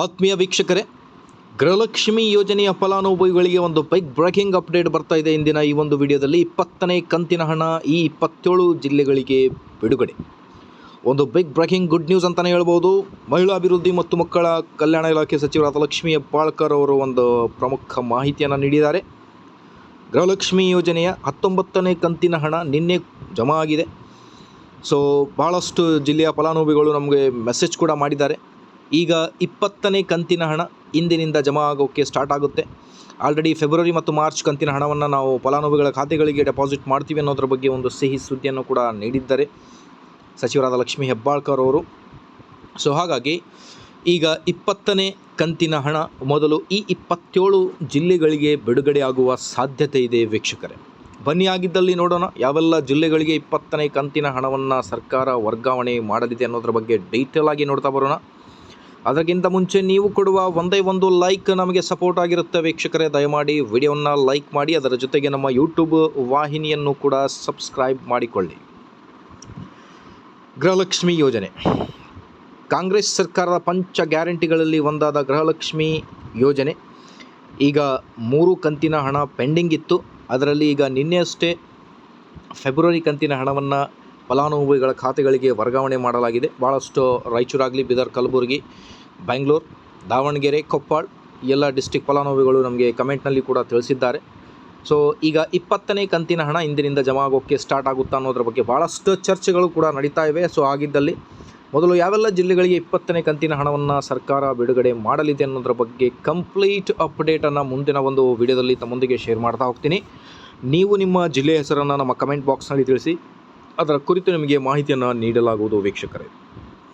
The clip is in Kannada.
ಆತ್ಮೀಯ ವೀಕ್ಷಕರೇ, ಗೃಹಲಕ್ಷ್ಮಿ ಯೋಜನೆಯ ಫಲಾನುಭವಿಗಳಿಗೆ ಒಂದು ಬೈಕ್ ಬ್ರೇಕಿಂಗ್ ಅಪ್ಡೇಟ್ ಬರ್ತಾ ಇದೆ ಇಂದಿನ ಈ ಒಂದು ವಿಡಿಯೋದಲ್ಲಿ. ಇಪ್ಪತ್ತನೇ ಕಂತಿನ ಹಣ ಈ ಇಪ್ಪತ್ತೇಳು ಜಿಲ್ಲೆಗಳಿಗೆ ಬಿಡುಗಡೆ. ಒಂದು ಬಿಗ್ ಬ್ರೇಕಿಂಗ್ ಗುಡ್ ನ್ಯೂಸ್ ಅಂತಲೇ ಹೇಳ್ಬೋದು. ಮಹಿಳಾ ಅಭಿವೃದ್ಧಿ ಮತ್ತು ಮಕ್ಕಳ ಕಲ್ಯಾಣ ಇಲಾಖೆ ಸಚಿವರಾದ ಲಕ್ಷ್ಮೀ ಹೆಬ್ಬಾಳ್ಕರ್ ಅವರು ಒಂದು ಪ್ರಮುಖ ಮಾಹಿತಿಯನ್ನು ನೀಡಿದ್ದಾರೆ. ಗೃಹಲಕ್ಷ್ಮಿ ಯೋಜನೆಯ ಹತ್ತೊಂಬತ್ತನೇ ಕಂತಿನ ಹಣ ನಿನ್ನೆ ಜಮಾ ಆಗಿದೆ. ಸೊ ಭಾಳಷ್ಟು ಜಿಲ್ಲೆಯ ಫಲಾನುಭವಿಗಳು ನಮಗೆ ಮೆಸೇಜ್ ಕೂಡ ಮಾಡಿದ್ದಾರೆ. ಈಗ ಇಪ್ಪತ್ತನೇ ಕಂತಿನ ಹಣ ಇಂದಿನಿಂದ ಜಮಾ ಆಗೋಕ್ಕೆ ಸ್ಟಾರ್ಟ್ ಆಗುತ್ತೆ. ಆಲ್ರೆಡಿ ಫೆಬ್ರವರಿ ಮತ್ತು ಮಾರ್ಚ್ ಕಂತಿನ ಹಣವನ್ನು ನಾವು ಫಲಾನುಭವಿಗಳ ಖಾತೆಗಳಿಗೆ ಡೆಪಾಸಿಟ್ ಮಾಡ್ತೀವಿ ಅನ್ನೋದ್ರ ಬಗ್ಗೆ ಒಂದು ಸಿಹಿ ಸುದ್ದಿಯನ್ನು ಕೂಡ ನೀಡಿದ್ದಾರೆ. ಸಚಿವರಾದ ಲಕ್ಷ್ಮೀ ಹೆಬ್ಬಾಳ್ಕರ್ ಅವರು. ಸೊ ಹಾಗಾಗಿ ಈಗ ಇಪ್ಪತ್ತನೇ ಕಂತಿನ ಹಣ ಮೊದಲು ಈ ಇಪ್ಪತ್ತೇಳು ಜಿಲ್ಲೆಗಳಿಗೆ ಬಿಡುಗಡೆ ಆಗುವ ಸಾಧ್ಯತೆ ಇದೆ ವೀಕ್ಷಕರೇ. ಬನ್ನಿ ಆಗಿದ್ದಲ್ಲಿ ನೋಡೋಣ ಯಾವೆಲ್ಲ ಜಿಲ್ಲೆಗಳಿಗೆ ಇಪ್ಪತ್ತನೇ ಕಂತಿನ ಹಣವನ್ನು ಸರ್ಕಾರ ವರ್ಗಾವಣೆ ಮಾಡಲಿದೆ ಅನ್ನೋದ್ರ ಬಗ್ಗೆ ಡೀಟೇಲ್ ಆಗಿ ನೋಡ್ತಾ ಬರೋಣ. ಅದಕ್ಕಿಂತ ಮುಂಚೆ ನೀವು ಕೊಡುವ ಒಂದೇ ಒಂದು ಲೈಕ್ ನಮಗೆ ಸಪೋರ್ಟ್ ಆಗಿರುತ್ತೆ ವೀಕ್ಷಕರೇ. ದಯಮಾಡಿ ವಿಡಿಯೋವನ್ನು ಲೈಕ್ ಮಾಡಿ, ಅದರ ಜೊತೆಗೆ ನಮ್ಮ ಯೂಟ್ಯೂಬ್ ವಾಹಿನಿಯನ್ನು ಕೂಡ ಸಬ್ಸ್ಕ್ರೈಬ್ ಮಾಡಿಕೊಳ್ಳಿ. ಗೃಹಲಕ್ಷ್ಮಿ ಯೋಜನೆ. ಕಾಂಗ್ರೆಸ್ ಸರ್ಕಾರದ ಪಂಚ ಗ್ಯಾರಂಟಿಗಳಲ್ಲಿ ಒಂದಾದ ಗೃಹಲಕ್ಷ್ಮಿ ಯೋಜನೆ. ಈಗ ಮೂರು ಕಂತಿನ ಹಣ ಪೆಂಡಿಂಗ್ ಇತ್ತು. ಅದರಲ್ಲಿ ಈಗ ನಿನ್ನೆಯಷ್ಟೇ ಫೆಬ್ರವರಿ ಕಂತಿನ ಹಣವನ್ನು ಫಲಾನುಭವಿಗಳ ಖಾತೆಗಳಿಗೆ ವರ್ಗಾವಣೆ ಮಾಡಲಾಗಿದೆ. ಭಾಳಷ್ಟು ರಾಯಚೂರಾಗಲಿ, ಬೀದರ್, ಕಲಬುರಗಿ, ಬೆಂಗಳೂರು, ದಾವಣಗೆರೆ, ಕೊಪ್ಪಳ ಎಲ್ಲ ಡಿಸ್ಟಿಕ್ ಫಲಾನುಭವಿಗಳು ನಮಗೆ ಕಮೆಂಟ್ನಲ್ಲಿ ಕೂಡ ತಿಳಿಸಿದ್ದಾರೆ. ಸೊ, ಈಗ ಇಪ್ಪತ್ತನೇ ಕಂತಿನ ಹಣ ಇಂದಿನಿಂದ ಜಮಾ ಆಗೋಕ್ಕೆ ಸ್ಟಾರ್ಟ್ ಆಗುತ್ತಾ ಅನ್ನೋದ್ರ ಬಗ್ಗೆ ಭಾಳಷ್ಟು ಚರ್ಚೆಗಳು ಕೂಡ ನಡೀತಾ ಇವೆ. ಸೊ, ಆಗಿದ್ದಲ್ಲಿ ಮೊದಲು ಯಾವೆಲ್ಲ ಜಿಲ್ಲೆಗಳಿಗೆ ಇಪ್ಪತ್ತನೇ ಕಂತಿನ ಹಣವನ್ನು ಸರ್ಕಾರ ಬಿಡುಗಡೆ ಮಾಡಲಿದೆ ಅನ್ನೋದ್ರ ಬಗ್ಗೆ ಕಂಪ್ಲೀಟ್ ಅಪ್ಡೇಟನ್ನು ಮುಂದಿನ ಒಂದು ವಿಡಿಯೋದಲ್ಲಿ ತಮ್ಮೊಂದಿಗೆ ಶೇರ್ ಮಾಡ್ತಾ ಹೋಗ್ತೀನಿ. ನೀವು ನಿಮ್ಮ ಜಿಲ್ಲೆಯ ಹೆಸರನ್ನು ನಮ್ಮ ಕಮೆಂಟ್ ಬಾಕ್ಸ್ನಲ್ಲಿ ತಿಳಿಸಿ. ಅದರ ಕುರಿತು ನಿಮಗೆ ಮಾಹಿತಿಯನ್ನು ನೀಡಲಾಗುವುದು ವೀಕ್ಷಕರೇ.